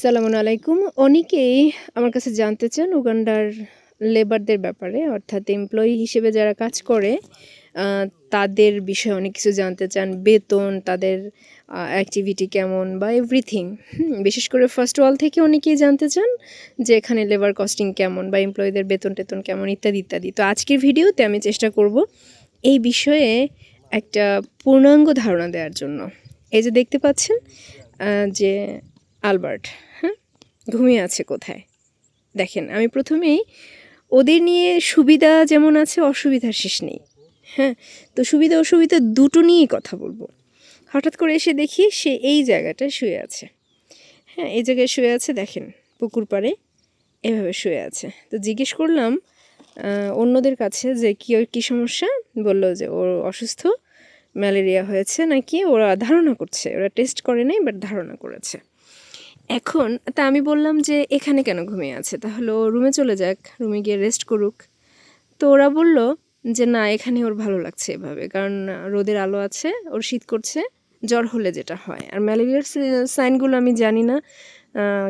সালামু আলাইকুম। অনেকেই আমার কাছে জানতে চান উগান্ডার লেবারদের ব্যাপারে, অর্থাৎ এমপ্লয়ি হিসেবে যারা কাজ করে তাদের বিষয়ে অনেক কিছু জানতে চান। বেতন, তাদের অ্যাক্টিভিটি কেমন বা এভরিথিং বিশেষ করে ফার্স্ট ওয়াল থেকে অনেকেই জানতে চান যে এখানে লেবার কস্টিং কেমন বা এমপ্লয়ীদের বেতন টেতন কেমন, ইত্যাদি ইত্যাদি। তো আজকের ভিডিওতে আমি চেষ্টা করব এই বিষয়ে একটা পূর্ণাঙ্গ ধারণা দেওয়ার জন্য। এই যে দেখতে পাচ্ছেন যে আলবার্ট। ঘুমিয়ে আছে কোথায়? দেখেন, আমি প্রথমেই ওদের নিয়ে সুবিধা যেমন আছে, অসুবিধার শেষ নেই। হ্যাঁ তো সুবিধা, অসুবিধা দুটো নিয়েই কথা বলব। হঠাৎ করে এসে দেখি সে এই জায়গাটায় শুয়ে আছে। হ্যাঁ এই জায়গায় শুয়ে আছে, দেখেন, পুকুর পাড়ে এভাবে শুয়ে আছে। তো জিজ্ঞেস করলাম অন্যদের কাছে যে কী কী সমস্যা? বলল যে ওর অসুস্থ, ম্যালেরিয়া হয়েছে নাকি? ওরা ধারণা করছে, ওরা টেস্ট করে নাই, বাট ধারণা করেছে। এখন, তা আমি বললাম যে, এখানে কেন ঘুমিয়ে আছে? তাহলে ও রুমে চলে যাক, রুমে গিয়ে রেস্ট করুক। তো ওরা বলল যে, না, এখানে ওর ভালো লাগছে এভাবে, কারণ রোদের আলো আছে, ওর শীত করছে, জ্বর হলে যেটা হয়। আর ম্যালেরিয়ার সাইনগুলো আমি জানি না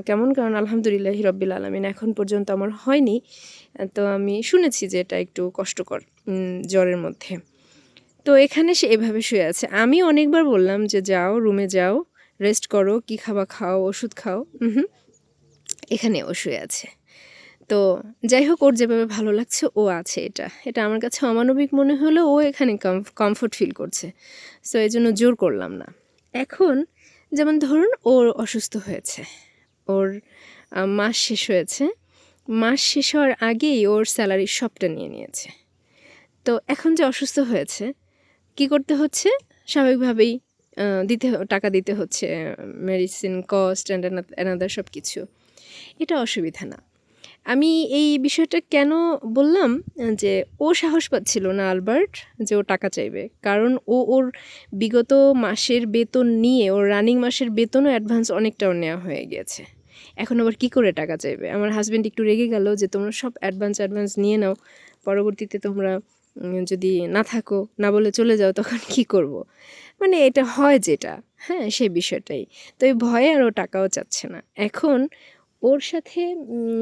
কেমন, কারণ আলহামদুলিল্লাহ রব্বিল আলমিন এখন পর্যন্ত আমার হয়নি। তো আমি শুনেছি যে, এটা একটু কষ্টকর জ্বরের মধ্যে। তো এখানে সে এভাবে শুয়ে আছে। আমি অনেকবার বললাম যে, যাও, রুমে যাও। রেস্ট করো, কি খাবা খাও, ওষুধ খাও। হুম এখানে ও শুয়ে আছে। তো যাই হোক, ওর যেভাবে ভালো লাগছে, ও আছে এটা। এটা আমার কাছে অমানবিক মনে হলেও ও এখানে কমফোর্ট ফিল করছে। সো এই জন্য জোর করলাম না। এখন, যেমন ধরুন ওর অসুস্থ হয়েছে। ওর মাস শেষ হয়েছে। মাস শেষ হওয়ার আগেই ওর স্যালারি সবটা নিয়ে নিয়েছে। তো এখন যে অসুস্থ হয়েছে, কি করতে হচ্ছে? স্বাভাবিকভাবেই দিতে টাকা দিতে হচ্ছে মেডিসিন কস্ট অ্যান্ড অ্যানাদার সব কিছু এটা অসুবিধা না। আমি এই বিষয়টা কেন বললাম, যে ও সাহস পাচ্ছিল না আলবার্ট যে ও টাকা চাইবে। কারণ ও ওর বিগত মাসের বেতন নিয়ে, ওর রানিং মাসের বেতনও অ্যাডভান্স অনেকটাও নেওয়া হয়ে গেছে। এখন আবার কি করে টাকা চাইবে? আমার হাজব্যান্ড একটু রেগে গেল যে, তোমরা সব অ্যাডভান্স অ্যাডভান্স নিয়ে নাও। পরবর্তীতে তোমরা যদি না থাকো, না বলে চলে যাও, তখন কি করব। মানে এটা হয় যেটা। হ্যাঁ সেই বিষয়টাই। তো এই ভয়ে আরও টাকাও চাচ্ছে না। এখন ওর সাথে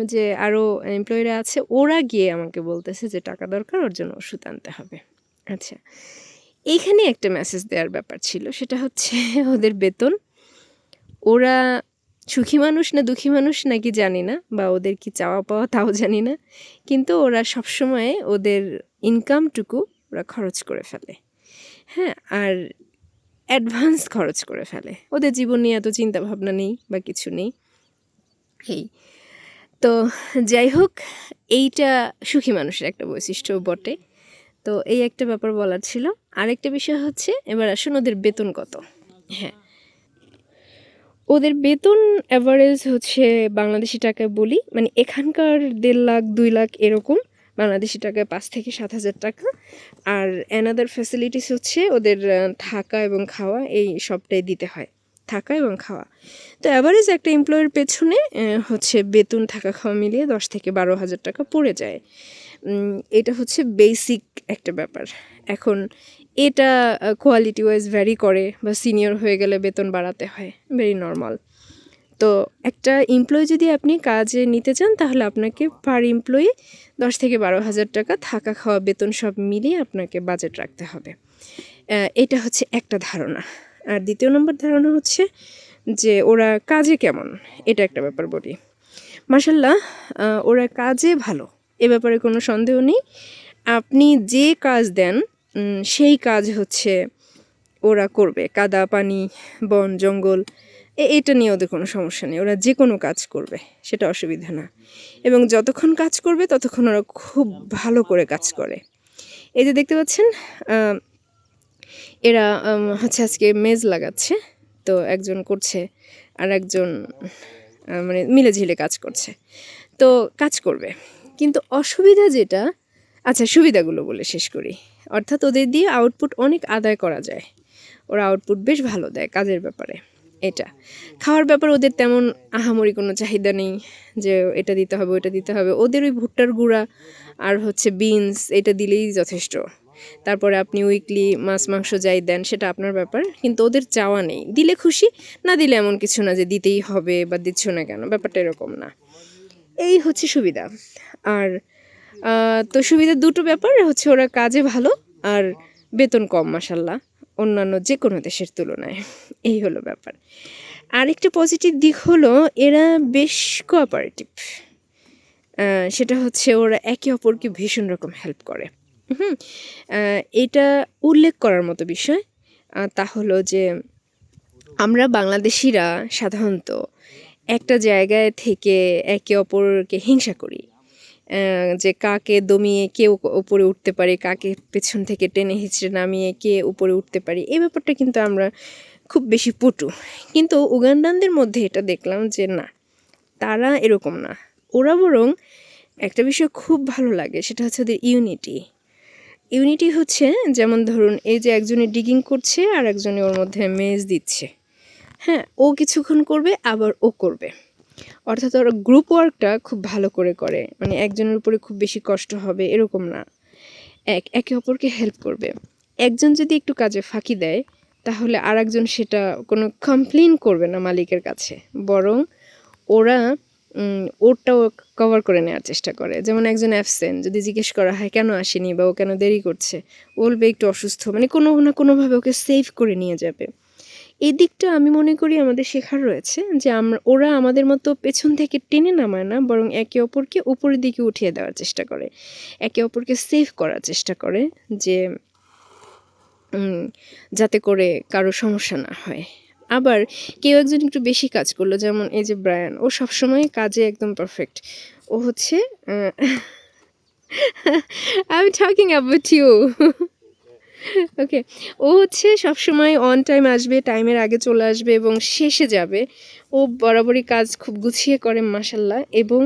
যে আরও এমপ্লয়িরা আছে, ওরা গিয়ে আমাকে বলতেছে যে টাকা দরকার, ওর জন্য ওষুধ আনতে হবে। আচ্ছা এইখানে একটা মেসেজ দেওয়ার ব্যাপার ছিল। সেটা হচ্ছে ওদের বেতন। ওরা সুখী মানুষ না দুঃখী মানুষ নাকি জানি না, বা ওদের কি চাওয়া পাওয়া তাও জানি না। কিন্তু ওরা সবসময় ওদের ইনকামটুকু ওরা খরচ করে ফেলে। হ্যাঁ আর অ্যাডভান্স খরচ করে ফেলে। ওদের জীবন নিয়ে এত চিন্তা ভাবনা নেই বা কিছু নেই। এই। তো যাই হোক, এইটা সুখী মানুষের একটা বৈশিষ্ট্য বটে। তো এই একটা ব্যাপার বলার ছিল। আরেকটা বিষয় হচ্ছে, এবার আসুন ওদের বেতন কত? হ্যাঁ। ওদের বেতন অ্যাভারেজ হচ্ছে বাংলাদেশি টাকায় বলি মানে এখানকার দেড় লাখ, দুই লাখ এরকম। বাংলাদেশি টাকায় পাঁচ থেকে সাত হাজার টাকা। আর অ্যানাদার ফ্যাসিলিটিস হচ্ছে ওদের থাকা এবং খাওয়া, এই সবটাই দিতে হয়। থাকা এবং খাওয়া। তো অ্যাভারেজ একটা এমপ্লয়ের পেছনে হচ্ছে বেতন, থাকা, খাওয়া মিলিয়ে দশ থেকে বারো হাজার টাকা পড়ে যায়। এটা হচ্ছে বেসিক একটা ব্যাপার। এখন এটা কোয়ালিটি ওয়াইজ ভ্যারি করে বা সিনিয়র হয়ে গেলে বেতন বাড়াতে হয়। ভেরি নর্মাল তো একটা এমপ্লয়ি যদি আপনি কাজে নিতে চান, তাহলে আপনাকে পার এমপ্লয়ি দশ থেকে বারো হাজার টাকা থাকা খাওয়া বেতন সব মিলিয়ে আপনাকে বাজেট রাখতে হবে। এটা হচ্ছে একটা ধারণা। আর দ্বিতীয় নম্বর ধারণা হচ্ছে যে ওরা কাজে কেমন? এটা একটা ব্যাপার বলি। মাসাল্লাহ ওরা কাজে ভালো, এ ব্যাপারে কোনো সন্দেহ নেই। আপনি যে কাজ দেন সেই কাজ হচ্ছে ওরা করবে। কাদা, পানি, বন, জঙ্গল এটা নিয়ে ওদের কোনো সমস্যা নেই। ওরা যে কোনো কাজ করবে, সেটা অসুবিধা না। এবং যতক্ষণ কাজ করবে, ততক্ষণ ওরা খুব ভালো করে কাজ করে। এই যে দেখতে পাচ্ছেন এরা হচ্ছে আজকে মেজ লাগাচ্ছে। তো একজন করছে আর একজন মানে মিলে ঝিলে কাজ করছে। তো কাজ করবে। কিন্তু অসুবিধা যেটা আচ্ছা সুবিধাগুলো বলে শেষ করি। অর্থাৎ ওদের দিয়ে আউটপুট অনেক আদায় করা যায়। ওরা আউটপুট বেশ ভালো দেয় কাজের ব্যাপারে। এটা। খাওয়ার ব্যাপার ওদের তেমন আহামরি কোনো চাহিদা নেই যে এটা দিতে হবে ওটা দিতে হবে। ওদের ওই ভুট্টার গুঁড়া আর হচ্ছে বিনস এটা দিলেই যথেষ্ট। তারপরে আপনি উইকলি মাছ, মাংস যাই দেন, সেটা আপনার ব্যাপার। কিন্তু ওদের চাওয়া নেই। দিলে খুশি, না দিলে এমন কিছু না যে দিতেই হবে বা দিচ্ছ না কেন, ব্যাপারটা এরকম না। এই হচ্ছে সুবিধা। আর তো সুবিধা দুটো ব্যাপার, হচ্ছে ওরা কাজে ভালো আর বেতন কম মাসাল্লাহ অন্যান্য যে কোনো দেশের তুলনায়। এই হলো ব্যাপার। আরেকটা পজিটিভ দিক হলো, এরা বেশ কোঅপারেটিভ সেটা হচ্ছে ওরা একে অপরকে ভীষণ রকম হেল্প করে। হুম এটা উল্লেখ করার মতো বিষয়। তা হলো যে, আমরা বাংলাদেশিরা সাধারণত একটা জায়গায় থেকে একে অপরকে হিংসা করি। যে কাকে দমিয়ে কে উপ- উপরে উঠতে পারে, কাকে পেছন থেকে টেনে হিচড়ে নামিয়ে কে উপরে উঠতে পারে, এই ব্যাপারটা কিন্তু আমরা খুব বেশি পটু। কিন্তু উগান্ডানদের মধ্যে এটা দেখলাম যে না, তারা এরকম না। ওরা বরং একটা বিষয় খুব ভালো লাগে, সেটা হচ্ছে ওদের ইউনিটি ইউনিটি হচ্ছে, যেমন ধরুন, এই যে একজনে ডিগিং করছে আর একজনে ওর মধ্যে মেজ দিচ্ছে। হ্যাঁ ও কিছুক্ষণ করবে, আবার ও করবে। অর্থাৎ ওরা গ্রুপ ওয়ার্কটা খুব ভালো করে করে। মানে একজনের উপরে খুব বেশি কষ্ট হবে, এরকম না। এক, একে অপরকে হেল্প করবে। একজন যদি একটু কাজে ফাঁকি দেয়, তাহলে আর একজন সেটা কোনো কমপ্লেন করবে না মালিকের কাছে। বরং ওরা ওরটাও কভার করে নেওয়ার চেষ্টা করে। যেমন একজন অ্যাবসেন্ট যদি জিজ্ঞেস করা হয়, কেন আসেনি বা ও কেন দেরি করছে? বলবে, একটু অসুস্থ। মানে কোনো না কোনোভাবে ওকে সেভ করে নিয়ে যাবে। এই দিকটা আমি মনে করি আমাদের শেখার রয়েছে যে আমরা, ওরা আমাদের মতো পেছন থেকে টেনে নামায় না, বরং একে অপরকে উপরের দিকে উঠিয়ে দেওয়ার চেষ্টা করে। একে অপরকে সেভ করার চেষ্টা করে যে যাতে করে কারও সমস্যা না হয়। আবার কেউ একজন একটু বেশি কাজ করল, যেমন এই যে ব্রায়ান ও সবসময় কাজে একদম পারফেক্ট ও হচ্ছে I am talking about you okay ও হচ্ছে সবসময় অন টাইম আসবে টাইমের আগে চলে আসবে এবং শেষে যাবে। ও বরাবরই কাজ খুব গুছিয়ে করে মাসাল্লাহ এবং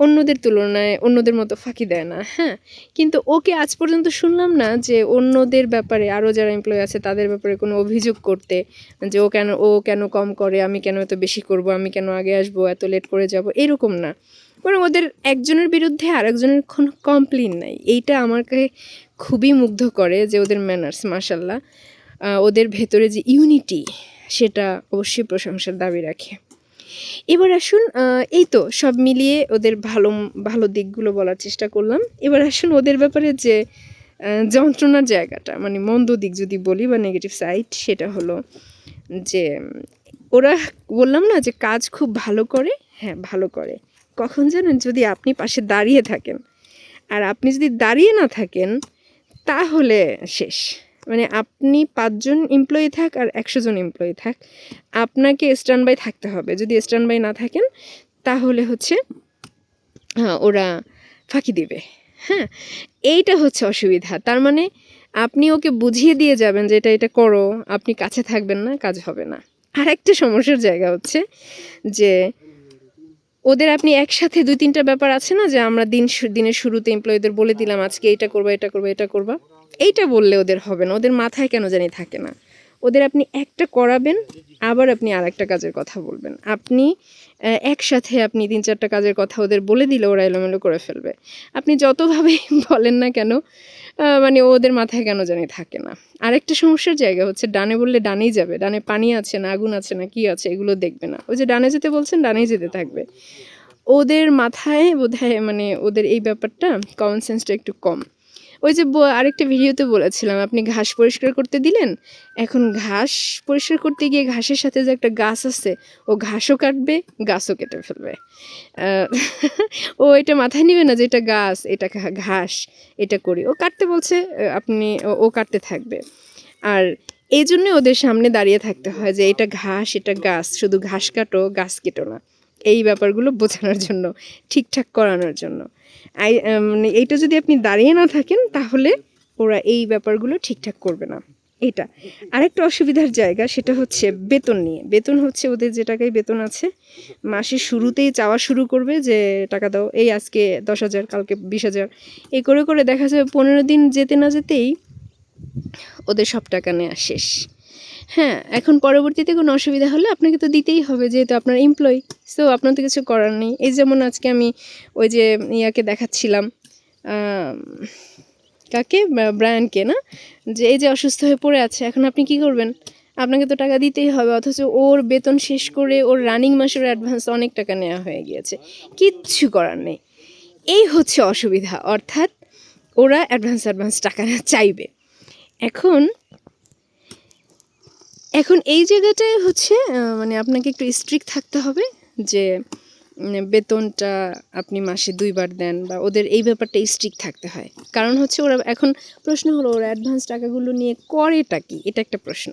অন্যদের তুলনায় অন্যদের মতো ফাঁকি দেয় না হ্যাঁ? কিন্তু ওকে আজ পর্যন্ত শুনলাম না যে অন্যদের ব্যাপারে আরও যারা এমপ্লয় আছে, তাদের ব্যাপারে কোনো অভিযোগ করতে যে ও কেন ও কেন কম করে, আমি কেন এত বেশি করব, আমি কেন আগে আসব, এত লেট করে যাব, এরকম না। বরং ওদের একজনের বিরুদ্ধে আরেকজনের কোনো কমপ্লেন নাই। এইটা আমাকে খুবই মুগ্ধ করে যে ওদের ম্যানার্স মাসাল্লাহ ওদের ভেতরে যে ইউনিটি সেটা অবশ্যই প্রশংসার দাবি রাখে। এবার আসুন এই তো সব মিলিয়ে ওদের ভালো ভালো দিকগুলো বলার চেষ্টা করলাম। এবার আসুন ওদের ব্যাপারে যে যন্ত্রণার জায়গাটা মানে মন্দ দিক যদি বলি বা নেগেটিভ সাইড সেটা হলো যে, ওরা বললাম না যে কাজ খুব ভালো করে? হ্যাঁ ভালো করে। কখন জানেন যদি আপনি পাশে দাঁড়িয়ে থাকেন, আর আপনি যদি দাঁড়িয়ে না থাকেন তাহলে শেষ। মানে আপনি পাঁচজন এমপ্লয়ি থাক আর একশো জন এমপ্লয়ি থাক, আপনাকে স্ট্যান্ড বাই থাকতে হবে। যদি স্ট্যান্ড বাই না থাকেন, তাহলে হচ্ছে ওরা ফাঁকি দিবে। হ্যাঁ? এইটা হচ্ছে অসুবিধা। তার মানে আপনি ওকে বুঝিয়ে দিয়ে যাবেন যে এটা এটা করো, আপনি কাছে থাকবেন না, কাজ হবে না। আর একটা সমস্যার জায়গা হচ্ছে যে ওদের আপনি একসাথে দুই তিনটা ব্যাপার আছে না যে আমরা দিন দিনের শুরুতে এমপ্লয়ীদের বলে দিলাম আজকে এটা করবা এটা করবা এটা করবা। এইটা বললে ওদের হবে না, ওদের মাথায় কেন জানি থাকে না। ওদের আপনি একটা করাবেন, আবার আপনি আর একটা কাজের কথা বলবেন। আপনি একসাথে আপনি তিন চারটা কাজের কথা ওদের বলে দিলে ওরা এলোমেলো করে ফেলবে। আপনি যতভাবেই বলেন না কেন মানে ওদের মাথায় কেন জানি থাকে না। আরেকটা সমস্যার জায়গা হচ্ছে, ডানে বললে ডানেই যাবে, ডানে পানি আছে না, আগুন আছে না, কি আছে, এগুলো দেখবে না। ওই যে ডানে যেতে বলছেন, ডানেই যেতে থাকবে। ওদের মাথায় বোধহয় মানে ওদের এই ব্যাপারটা কমন সেন্সটা একটু কম। ওই যে আরেকটা ভিডিওতে বলেছিলাম, আপনি ঘাস পরিষ্কার করতে দিলেন, এখন ঘাস পরিষ্কার করতে গিয়ে ঘাসের সাথে যে একটা গাছ আছে, ও ঘাসও কাটবে, গাছও কেটে ফেলবে। ও এটা মাথায় নেবে না যে এটা গাছ, এটা ঘাস, এটা করি। ও কাটতে বলছে আপনি, ও কাটতে থাকবে। আর এই জন্য ওদের সামনে দাঁড়িয়ে থাকতে হয় যে এটা ঘাস, এটা গাছ, শুধু ঘাস কাটো, গাছ কেটো না। এই ব্যাপারগুলো বোঝানোর জন্য, ঠিকঠাক করানোর জন্য। আই মানে এইটা যদি আপনি দাঁড়িয়ে না থাকেন, তাহলে ওরা এই ব্যাপারগুলো ঠিকঠাক করবে না। এটা আরেকটা অসুবিধার জায়গা সেটা হচ্ছে বেতন নিয়ে। বেতন হচ্ছে ওদের যে টাকায় বেতন আছে, মাসের শুরুতেই চাওয়া শুরু করবে যে, টাকা দাও, এই আজকে দশ হাজার, কালকে বিশ হাজার। এই করে করে দেখা যাবে পনেরো দিন যেতে না যেতেই ওদের সব টাকা নেওয়া শেষ। হ্যাঁ এখন পরবর্তীতে কোনো অসুবিধা হলে আপনাকে তো দিতেই হবে যেহেতু আপনার এমপ্লয়ি সো আপনার তো কিছু করার নেই। এই যেমন আজকে আমি ওই যে ইয়াকে দেখাচ্ছিলাম কাকে? ব্রায়ানকে না? যে এই যে অসুস্থ হয়ে পড়ে আছে, এখন আপনি কি করবেন? আপনাকে তো টাকা দিতেই হবে, অথচ ওর বেতন শেষ করে ওর রানিং মাসের অ্যাডভান্স অনেক টাকা নেওয়া হয়ে গিয়েছে। কিচ্ছু করার নেই। এই হচ্ছে অসুবিধা, অর্থাৎ ওরা অ্যাডভান্স অ্যাডভান্স টাকা চাইবে। এখন এখন এই জায়গাটায় হচ্ছে মানে আপনাকে একটু স্ট্রিক্ট থাকতে হবে যে বেতনটা আপনি মাসে দুইবার দেন বা ওদের এই ব্যাপারটা স্ট্রিক্ট থাকতে হয়। কারণ হচ্ছে ওরা এখন প্রশ্ন হলো ওরা অ্যাডভান্স টাকাগুলো নিয়ে করেটা কি? এটা একটা প্রশ্ন।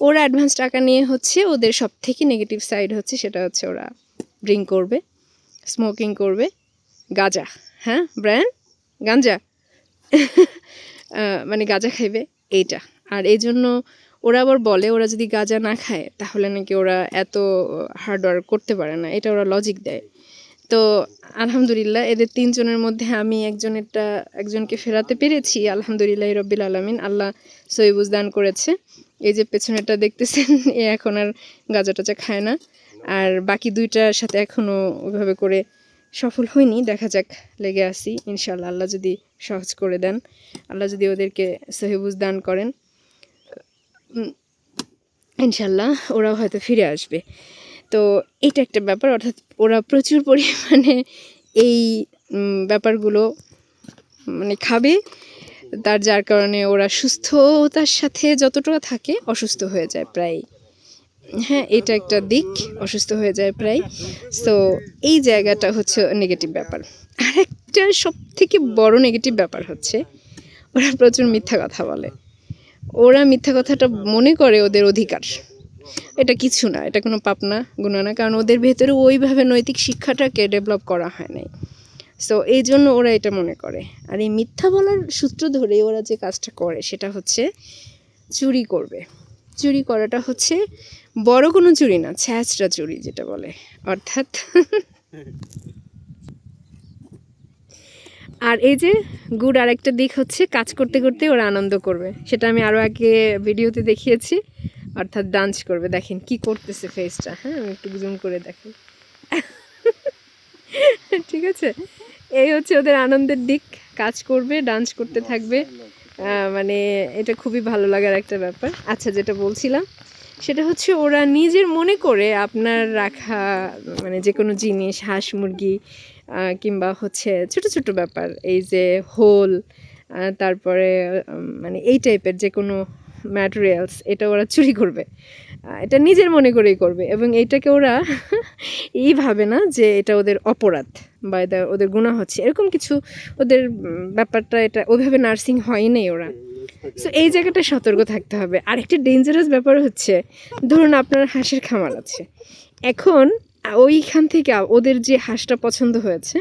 ওরা অ্যাডভান্স টাকা নিয়ে হচ্ছে ওদের সব থেকে নেগেটিভ সাইড হচ্ছে সেটা হচ্ছে ওরা ড্রিঙ্ক করবে স্মোকিং করবে গাঁজা। হ্যাঁ ব্র্যান্ড আহ, মানে গাঁজা খাইবে এইটা। আর এই জন্য ওরা আবার বলে, ওরা যদি গাঁজা না খায়, তাহলে নাকি ওরা এত হার্ড ওয়ার্ক করতে পারে না। এটা ওরা লজিক দেয়। তো আলহামদুলিল্লাহ, এদের তিনজনের মধ্যে আমি একজনেরটা, একজনকে ফেরাতে পেরেছি। আলহামদুলিল্লাহ রব্বিল আলমিন, আল্লাহ সৈবুজ দান করেছে। এই যে পেছনেরটা দেখতেছেন, এ এখন আর গাঁজা টাজা খায় না। আর বাকি দুইটার সাথে এখনও ওইভাবে করে সফল হয়নি দেখা যাক, লেগে আসি ইনশাল্লাহ আল্লাহ যদি সহজ করে দেন, আল্লাহ যদি ওদেরকে সহিবুজ দান করেন। ইনশাল্লাহ ওরাও হয়তো ফিরে আসবে। তো এটা একটা ব্যাপার, অর্থাৎ ওরা প্রচুর পরিমাণে এই ব্যাপারগুলো মানে খাবে। তার যার কারণে ওরা সুস্থতার সাথে যতটুকু থাকে অসুস্থ হয়ে যায় প্রায়। হ্যাঁ এটা একটা দিক, অসুস্থ হয়ে যায় প্রায়। সো এই জায়গাটা হচ্ছে নেগেটিভ ব্যাপার। আরেকটা সব থেকে বড় নেগেটিভ ব্যাপার হচ্ছে, ওরা প্রচুর মিথ্যা কথা বলে। ওরা মিথ্যা কথাটা মনে করে ওদের অধিকার। এটা কিছু না এটা কোনো পাপ না গুণা না কারণ ওদের ভেতরে ওইভাবে নৈতিক শিক্ষাটাকে ডেভেলপ করা হয় নাই। সো এই জন্য ওরা এটা মনে করে। আর এই মিথ্যা বলার সূত্র ধরে ওরা যে কাজটা করে সেটা হচ্ছে চুরি করবে। চুরি করাটা হচ্ছে বড় কোনো চুরি না ছ্যাঁচড়া চুরি যেটা বলে। অর্থাৎ আর এই যে গুড আর একটা দিক হচ্ছে, কাজ করতে করতে ওরা আনন্দ করবে। সেটা আমি আরও আগে ভিডিওতে দেখিয়েছি, অর্থাৎ ডান্স করবে। দেখেন কি করতেছে ফেসটা হ্যাঁ আমি একটু জুম করে দেখেন ঠিক আছে? এই হচ্ছে ওদের আনন্দের দিক। কাজ করবে, ডান্স করতে থাকবে। মানে এটা খুবই ভালো লাগার একটা ব্যাপার। আচ্ছা যেটা বলছিলাম, সেটা হচ্ছে ওরা নিজের মনে করে আপনার রাখা মানে যে কোনো জিনিস, হাঁস মুরগি কিংবা হচ্ছে ছোট ছোট ব্যাপার, এই যে হোল তারপরে মানে এই টাইপের যে কোনো ম্যাটেরিয়ালস এটা ওরা চুরি করবে। এটা নিজের মনে করেই করবে এবং এইটাকে ওরা এই ভাবে না যে এটা ওদের অপরাধ বা এটা ওদের গুণা হচ্ছে। এরকম কিছু ওদের ব্যাপারটা এটা ওইভাবে নার্সিং হয় হয়নি ওরা। সো এই জায়গাটা সতর্ক থাকতে হবে। আরেকটা ডেঞ্জারাস ব্যাপার হচ্ছে, ধরুন আপনার হাঁসের খামার আছে। এখন ওইখান থেকে ওদের যে হাঁসটা পছন্দ হয়েছে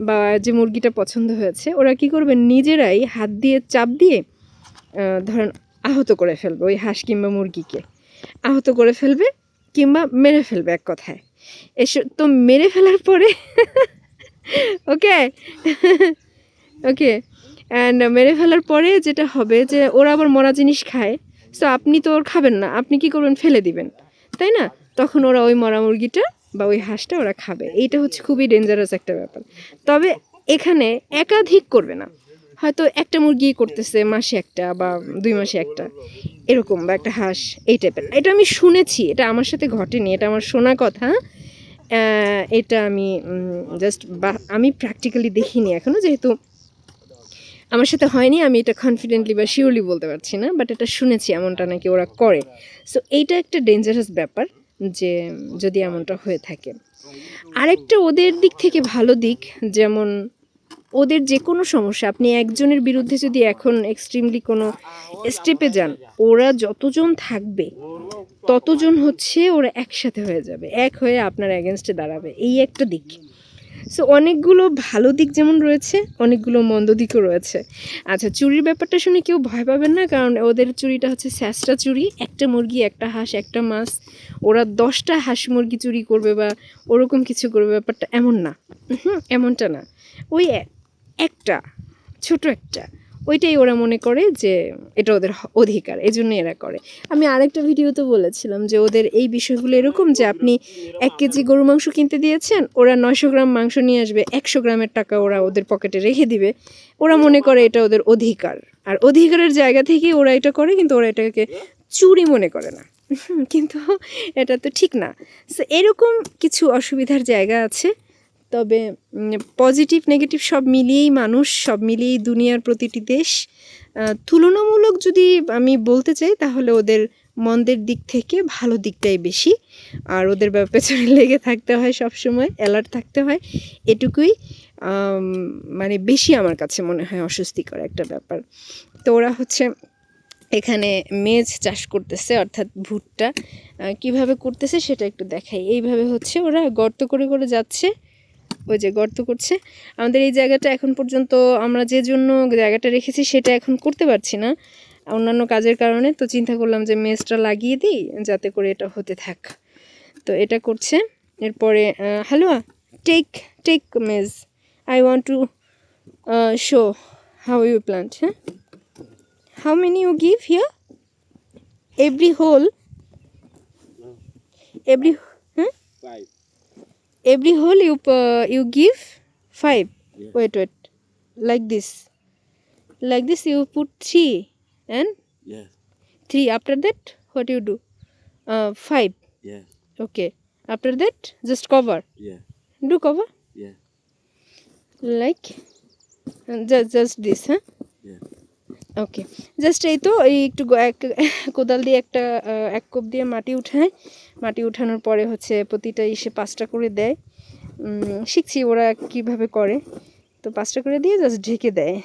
বা যে মুরগিটা পছন্দ হয়েছে, ওরা কি করবে? নিজেরাই হাত দিয়ে, চাপ দিয়ে ধরেন আহত করে ফেলবে ওই হাঁস কিংবা মুরগিকে। আহত করে ফেলবে কিংবা মেরে ফেলবে এক কথায়। এসব তো মেরে ফেলার পরে ওকে? ওকে। অ্যান্ড মেরে ফেলার পরে যেটা হবে যে, ওরা আবার মরা জিনিস খায়। সো আপনি তো ওর খাবেন না, আপনি কি করবেন? ফেলে দিবেন। তাই না? তখন ওরা ওই মরা মুরগিটা বা ওই হাঁসটা ওরা খাবে। এইটা হচ্ছে খুবই ডেঞ্জারাস একটা ব্যাপার। তবে এখানে একাধিক করবে না। হয়তো একটা মুরগি করতেছে মাসে একটা বা দুই মাসে একটা। এরকম বা একটা হাঁস, এই টাইপের এটা আমি শুনেছি, এটা আমার সাথে ঘটেনি, এটা আমার শোনা কথা। এটা আমি জাস্ট বা, আমি প্র্যাকটিক্যালি দেখিনি এখনও যেহেতু আমার সাথে হয়নি, আমি এটা কনফিডেন্টলি বা শিওরলি বলতে পারছি না বাট এটা শুনেছি এমনটা নাকি ওরা করে। সো এইটা একটা ডেঞ্জারাস ব্যাপার। যে যদি এমনটা হয়ে থাকে। আরেকটা ওদের দিক থেকে ভালো দিক যেমন ওদের যে কোনো সমস্যা আপনি একজনের বিরুদ্ধে যদি এখন এক্সট্রিমলি কোনো স্টেপে যান ওরা যতজন থাকবে ততজন হচ্ছে ওরা একসাথে হয়ে যাবে এক হয়ে আপনার অ্যাগেনস্টে দাঁড়াবে এই একটা দিক। সো অনেকগুলো ভালো দিক যেমন রয়েছে, অনেকগুলো মন্দ দিকও রয়েছে। আচ্ছা চুরির ব্যাপারটা শুনে কেউ ভয় পাবেন না, কারণ ওদের চুরিটা হচ্ছে স্যাঁচটা চুরি। একটা মুরগি, একটা হাঁস, একটা মাছ, ওরা দশটা হাঁস মুরগি চুরি করবে বা ওরকম কিছু করবে, ব্যাপারটা এমন না। হুম এমনটা না। ওই একটা, ছোট একটা। ওইটাই ওরা মনে করে যে এটা ওদের অধিকার এই জন্য এরা করে। আমি আরেকটা ভিডিওতে বলেছিলাম যে ওদের এই বিষয়গুলো এরকম যে আপনি এক কেজি গরু মাংস কিনতে দিয়েছেন, ওরা নয়শো গ্রাম মাংস নিয়ে আসবে, একশো গ্রামের টাকা ওরা ওদের পকেটে রেখে দিবে। ওরা মনে করে এটা ওদের অধিকার। আর অধিকারের জায়গা থেকে ওরা এটা করে, কিন্তু ওরা এটাকে চুরি মনে করে না। কিন্তু এটা তো ঠিক না। সো এরকম কিছু অসুবিধার জায়গা আছে। তবে পজিটিভ নেগেটিভ সব মিলিয়েই মানুষ, সব মিলিয়েই দুনিয়ার প্রতিটি দেশ তুলনামূলক যদি আমি বলতে চাই, তাহলে ওদের মন্দের দিক থেকে ভালো দিকটাই বেশি। আর ওদের পেছনে লেগে থাকতে হয় সব সময় অ্যালার্ট থাকতে হয়। এটুকুই মানে বেশি আমার কাছে মনে হয় অস্বস্তিকর একটা ব্যাপার। তো ওরা হচ্ছে এখানে মেজ চাষ করতেছে, অর্থাৎ ভুট্টা। কীভাবে করতেছে সেটা একটু দেখাই। এইভাবে হচ্ছে ওরা গর্ত করে করে যাচ্ছে। ওই যে গর্ত করছে। আমাদের এই জায়গাটা এখন পর্যন্ত আমরা যে জন্য জায়গাটা রেখেছি সেটা এখন করতে পারছি না। অন্যান্য কাজের কারণে তো চিন্তা করলাম যে মেজটা লাগিয়ে দিই, যাতে করে এটা হতে থাক। তো এটা করছে। এরপরে hello take take maize I want to show how you plant হ্যাঁ? How many you give here every hole every হ্যাঁ. Every hole you uh, you give five Yeah. wait wait like this like this you put three and Yes. three after that what you do uh, five Yes. okay after that just cover Yeah. do cover Yeah. like and just just this huh Yeah. Okay just এই তো এই একটু এক কোদাল দিয়ে একটা এক কোপ দিয়ে মাটি উঠায় মাটি উঠানোর পরে হচ্ছে প্রতিটা ইসে পাঁচটা করে দেয়। শিখছি ওরা কীভাবে করে। তো পাঁচটা করে দিয়ে জাস্ট ঢেকে দেয়।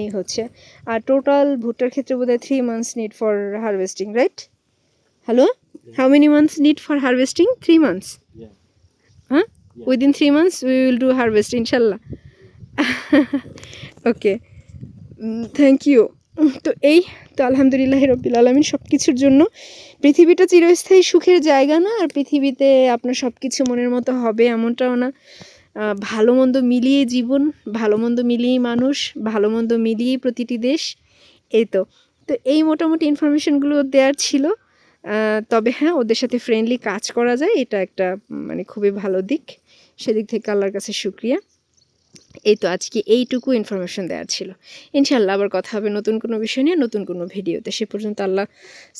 এই হচ্ছে। আর টোটাল ভুট্টার ক্ষেত্রে বোধহয় three months need for harvesting right hello how many months need for harvesting three months. হ্যাঁ within three months we will do harvest ইনশাল্লাহ ওকে থ্যাংক ইউ তো এই, তো আলহামদুলিল্লাহ রবিল আলমিন সব কিছুর জন্য। পৃথিবীটা চিরস্থায়ী সুখের জায়গা না, আর পৃথিবীতে আপনার সব কিছু মনের মতো হবে এমনটাও না। ভালো মন্দ মিলিয়ে জীবন, ভালো মন্দ মিলিয়েই মানুষ, ভালো মন্দ মিলিয়েই প্রতিটি দেশ, এই তো। তো এই মোটামুটি ইনফরমেশনগুলো দেওয়ার ছিল। তবে হ্যাঁ ওদের সাথে ফ্রেন্ডলি কাজ করা যায়, এটা একটা মানে খুবই ভালো দিক। সেদিক থেকে আল্লাহর কাছে শুক্রিয়া। এই তো আজকে এইটুকু ইনফরমেশন দেওয়ার ছিল। ইনশাল্লাহ আবার কথা হবে নতুন কোনো বিষয় নিয়ে, নতুন কোনো ভিডিওতে। সে পর্যন্ত আল্লাহ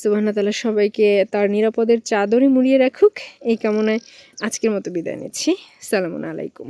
সুবাহনা তাল্লাহ সবাইকে তার নিরাপদের চাদরে মুড়িয়ে রাখুক। এই কামনায় আজকের মতো বিদায় নিচ্ছি। সালামুন আলাইকুম।